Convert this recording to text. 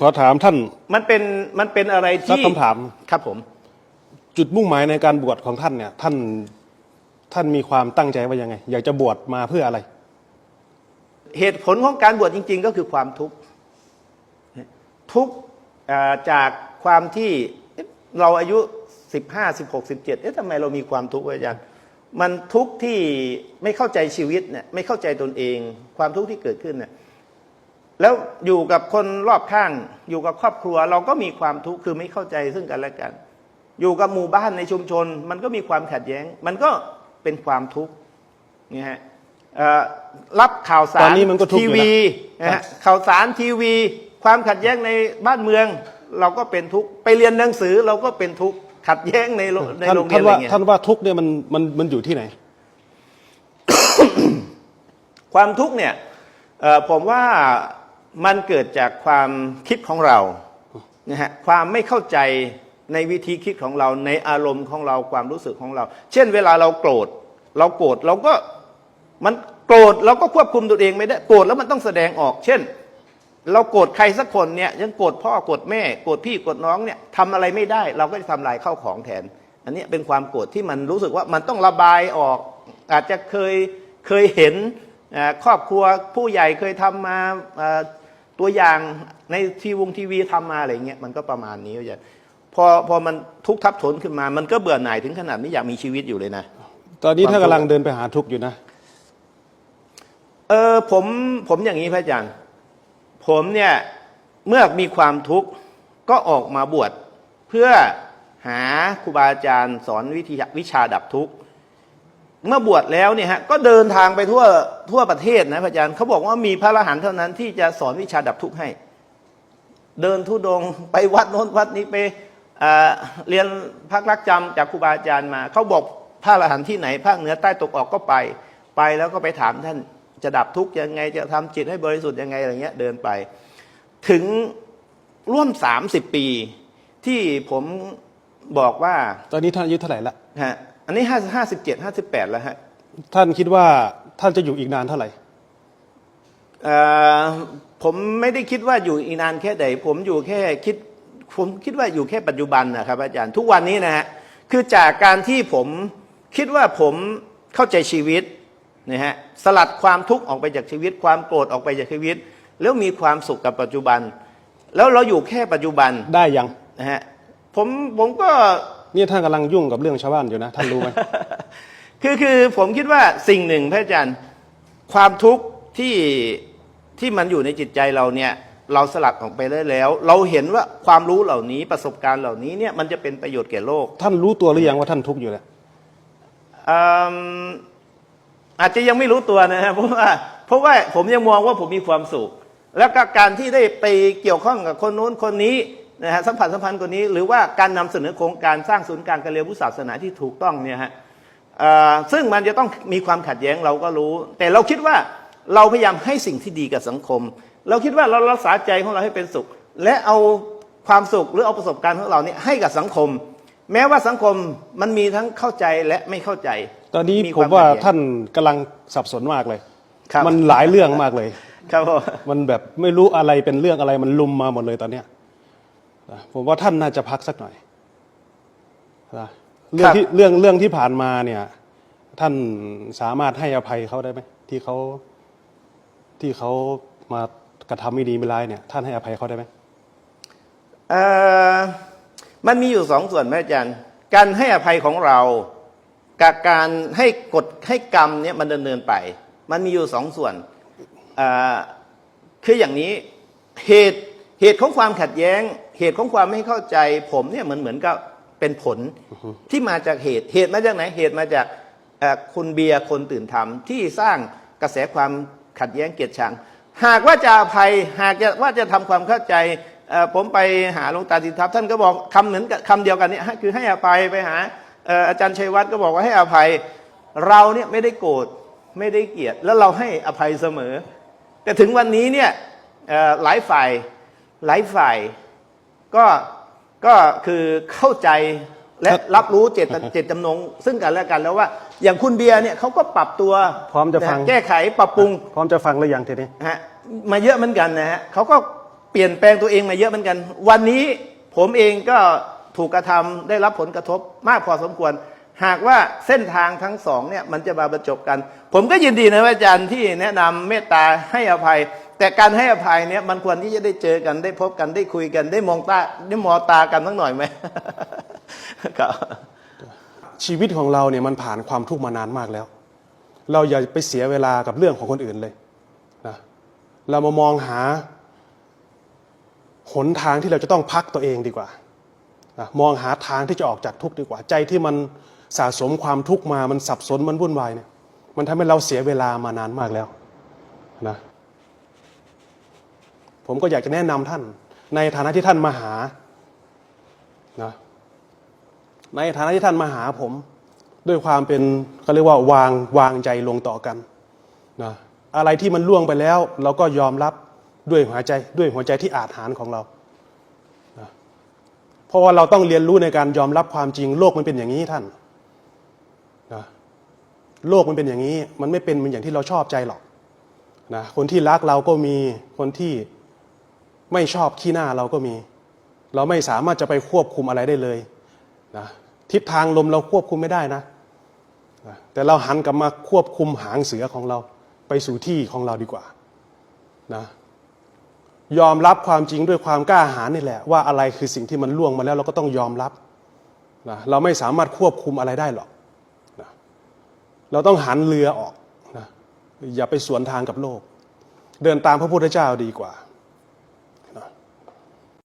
ขอถามท่านมันเป็นมันเป็นอะไรสักที่คำถามครับผม จุดมุ่งหมายในการบวชของท่านเนี่ย ท่านท่านมีความตั้งใจว่ายังไง อยากจะบวชมาเพื่ออะไร เหตุผลของการบวชจริง ๆ ก็คือความทุกข์ทุกข์อ่าจากความที่เอ๊ะเราอายุสิบห้าสิบหกสิบเจ็ดเอ๊ะทำไมเรามีความทุกข์วะอาจารย์มันทุกข์ที่ไม่เข้าใจชีวิตเนี่ยไม่เข้าใจตนเอง ความทุกข์ที่เกิดขึ้นเนี่ย แล้วอยู่กับคนรอบข้าง อยู่กับครอบครัวเราก็มีความทุกข์คือไม่เข้าใจซึ่งกันและกัน อยู่กับหมู่บ้านในชุมชน มันก็มีความขัดแย้ง มันก็เป็นความทุกข์นี่ฮะเอ่อรับข่าวสารตอนนี้มันก็ทุกข์ทีอยู่นะวีนะครัฮะบข่าวสารทีวี ความขัดแย้งในบ้านเมือง เราก็เป็นทุกข์ไปเรียนหนังสือเราก็เป็นทุกข์ขัดแย้งในโรงในท่านโรงเรียท่านนอะไรว่าเงี้ยท่านว่าทุกข์เนี่ยมันมันมันอยู่ที่ไหน ความทุกข์เนี่ยเอ่อผมว่า มันเกิดจากความคิดของเรานะฮะความไม่เข้าใจในวิธีคิดของเราในอารมณ์ของเราความรู้สึกของเรา เช่น เวลาเราโกรธ เราโกรธเราก็มันโกรธเราก็ควบคุมตัวเองไม่ได้โกรธแล้วมันต้องแสดงออก เช่น เราโกรธใครสักคนเนี่ยยังโกรธพ่อโกรธแม่โกรธพี่โกรธน้องเนี่ยทำอะไรไม่ได้ เราก็จะทำลายเข้าของแทน อันนี้เป็นความโกรธที่มันรู้สึกว่ามันต้องระบายออก อาจจะเคยเคยเห็นครอบครัวผู้ใหญ่เคยทำมาอ่า ตัวอย่างในทีวงทีวีทำมาอะไรเงี้ยมันก็ประมาณนี้อาจารย์พอพอมันทุกข์ทับถนขึ้นมา มันก็เบื่อหน่ายถึงขนาดไม่อยากมีชีวิตอยู่เลยนะ ตอนนี้ความท่านทุกข์กำลังเดินไปหาทุกข์อยู่นะ เออผมผมอย่างนี้พระอาจารย์ ผมเนี่ยเมื่อมีความทุกข์ก็ออกมาบวชเพื่อหาครูบาอาจารย์สอนวิธีวิชาดับทุกข์ เมื่อบวชแล้วเนี่ยฮะก็เดินทางไปทั่วทั่วประเทศนะพระอาจารย์เขาบอกว่ามีพระอรหันต์เท่านั้นที่จะสอนวิชาดับทุกข์ให้ เดินทุดงค์ไปวัดโน้นวัดนี้ไปเอ่อเรียนพักรักจำจากครูบาอาจารย์มาเขาบอกพระอรหันต์ที่ไหนภาคเหนือใต้ตกออกก็ไป ไปแล้วก็ไปถามท่านจะดับทุกข์ยังไง จะทำจิตให้บริสุทธิ์ยังไงอะไรเงี้ยเดินไป ถึงร่วม30ปีที่ผมบอกว่า ตอนนี้ท่านอายุเท่าไหร่ละฮะอันนี้ห้าห้าสิบเจ็ดห้าสิบแปดแล้วฮะท่านคิดว่าท่านจะอยู่อีกนานเท่าไหร่ เอ่อผมไม่ได้คิดว่าอยู่อีกนานแค่ไหนผมอยู่แค่คิดผมคิดว่าอยู่แค่ปัจจุบันนะครับ อาจารย์ทุกวันนี้นะฮะคือจากการที่ผมคิดว่าผมเข้าใจชีวิตนะฮะสลัดความทุกข์ออกไปจากชีวิต ความโกรธออกไปจากชีวิต แล้วมีความสุขกับปัจจุบัน แล้วเราอยู่แค่ปัจจุบันได้ยังนะฮะผมผมก็ นี่ท่านกำลังยุ่งกับเรื่องชาวบ้านอยู่นะ ท่านรู้ไหม คือคือผมคิดว่าสิ่งหนึ่งพระอาจารย์ความทุกข์ที่ที่มันอยู่ในจิตใจเราเนี่ยเราสลัดออกไปได้แล้ว เราเห็นว่าความรู้เหล่านี้ประสบการณ์เหล่านี้เนี่ยมันจะเป็นประโยชน์แก่โลก ท่านรู้ตัวหรือยังว่าท่านทุกข์อยู่แล้วอืมอาจจะยังไม่รู้ตัวนะฮะเพราะว่าเพราะว่าผมยังมองว่าผมมีความสุข แล้วก็การที่ได้ไปเกี่ยวข้องกับคนนู้นคนนี้ นะฮะสัมผัสสัมพันธ์คนนี้หรือว่าการนำเสนอโครงการสร้างศูนย์การการเรียนรู้ศาสนาที่ถูกต้องเนี่ยฮะเอ่อซึ่งมันจะต้องมีความขัดแย้งเราก็รู้ แต่เราคิดว่าเราพยายามให้สิ่งที่ดีกับสังคม เราคิดว่าเรารักษาใจของเราให้เป็นสุข และเอาความสุขหรือเอาประสบการณ์ของเราเนี่ยให้กับสังคม แม้ว่าสังคมมันมีทั้งเข้าใจและไม่เข้าใจ ตอนนี้มีผคมวามว่าขัดแย้งท่านกำลังสับสนมากเลยครับมันหลายเรื่องมากเลย ครับผมมันแบบไม่รู้อะไรเป็นเรื่องอะไรมันลุมมาหมดเลยตอนเนี้ย นะผมว่าท่านน่าจะพักสักหน่อยนะเรื่องที่เรื่องเรื่องที่ผ่านมาเนี่ย ท่านสามารถให้อภัยเขาได้ไหมที่เขาที่เขามากระทำไม่ดีไม่ร้ายเนี่ย ท่านให้อภัยเขาได้ไหมเอ่อมันมีอยู่สองส่วนแม่อาจารย์ การให้อภัยของเรา กับการให้กฎให้กรรมเนี่ยมันดำเนินไป มันมีอยู่สองส่วนเอ่อคืออย่างนี้เหตุ เหตุของความขัดแย้ง เหตุของความไม่เข้าใจ ผมเนี่ยเหมือนเหมือนกับเป็นผลที่มาจากเหตุเหตุมาจากไหนเหตุมาจากคุณเบียร์คนตื่นทำที่สร้างกระแสความขัดแย้งเกลียดชัง หากว่าจะอภัยหากจะว่าจะทำความเข้าใจผมไปหาหลวงตาติทัพท่านก็บอกคำเหมือนกับคำเดียวกันเนี่ยคือให้อภัยไปหาอาจารย์ชัยวัฒน์ก็บอกว่าให้อภัยเราเนี่ยไม่ได้โกรธไม่ได้เกลียด แล้วเราให้อภัยเสมอ แต่ถึงวันนี้เนี่ยหลายฝ่าย หลายฝ่ายก็ก็คือเข้าใจและครับรับรู้เจตเจตจำนง ซึ่งกันและกันแล้วว่า อย่างคุณเบียร์เนี่ยเขาก็ปรับตัวพร้อมจะฟังนฮแก้ไขปรับปรุง พร้อมจะฟังหรือยังทีนี้นะฮะมาเยอะเหมือนกันนะฮะเขาก็เปลี่ยนแปลงตัวเองมาเยอะเหมือนกัน วันนี้ผมเองก็ถูกกระทำได้รับผลกระทบมากพอสมควร หากว่าเส้นทางทั้งสองเนี่ยมันจะมาบรรจบกัน ผมก็ยินดีนะอาจารย์ที่แนะนำเมตตาให้อภัย แต่การให้อภัยเนี่ยมันควรที่จะได้เจอกันได้พบกันได้คุยกันได้มองตาได้มองตากันสักหน่อยไหมครับชีวิตของเราเนี่ยมันผ่านความทุกข์มานานมากแล้ว เราอย่าไปเสียเวลากับเรื่องของคนอื่นเลยนะเรามามองหาหนทางที่เราจะต้องพักตัวเองดีกว่านะมองหาทางที่จะออกจากทุกข์ดีกว่า ใจที่มันสะสมความทุกข์มามันสับสนมันวุ่นวายเนี่ยมันทำให้เราเสียเวลามานานมากแล้วนะ ผมก็อยากจะแนะนำท่าน ในฐานะที่ท่านมาหานะในฐานะที่ท่านมาหาผม ด้วยความเป็นเขาเรียกว่าวางวางใจลงต่อกันนะอะไรที่มันล่วงไปแล้ว เราก็ยอมรับด้วยหัวใจด้วยหัวใจที่อาจหารของเรานะเพราะว่าเราต้องเรียนรู้ในการยอมรับความจริง โลกมันเป็นอย่างนี้ท่านนะโลกมันเป็นอย่างนี้ มันไม่เป็นเหมือนอย่างที่เราชอบใจหรอกนะคนที่รักเราก็มีคนที่ ไม่ชอบขี้หน้าเราก็มี เราไม่สามารถจะไปควบคุมอะไรได้เลยนะทิศทางลมเราควบคุมไม่ได้นะนะแต่เราหันกลับมาควบคุมหางเสือของเราไปสู่ที่ของเราดีกว่านะยอมรับความจริงด้วยความกล้าหาญนี่แหละ ว่าอะไรคือสิ่งที่มันล่วงมาแล้วเราก็ต้องยอมรับนะเราไม่สามารถควบคุมอะไรได้หรอกนะเราต้องหันเรือออกนะอย่าไปสวนทางกับโลก เดินตามพระพุทธเจ้าดีกว่า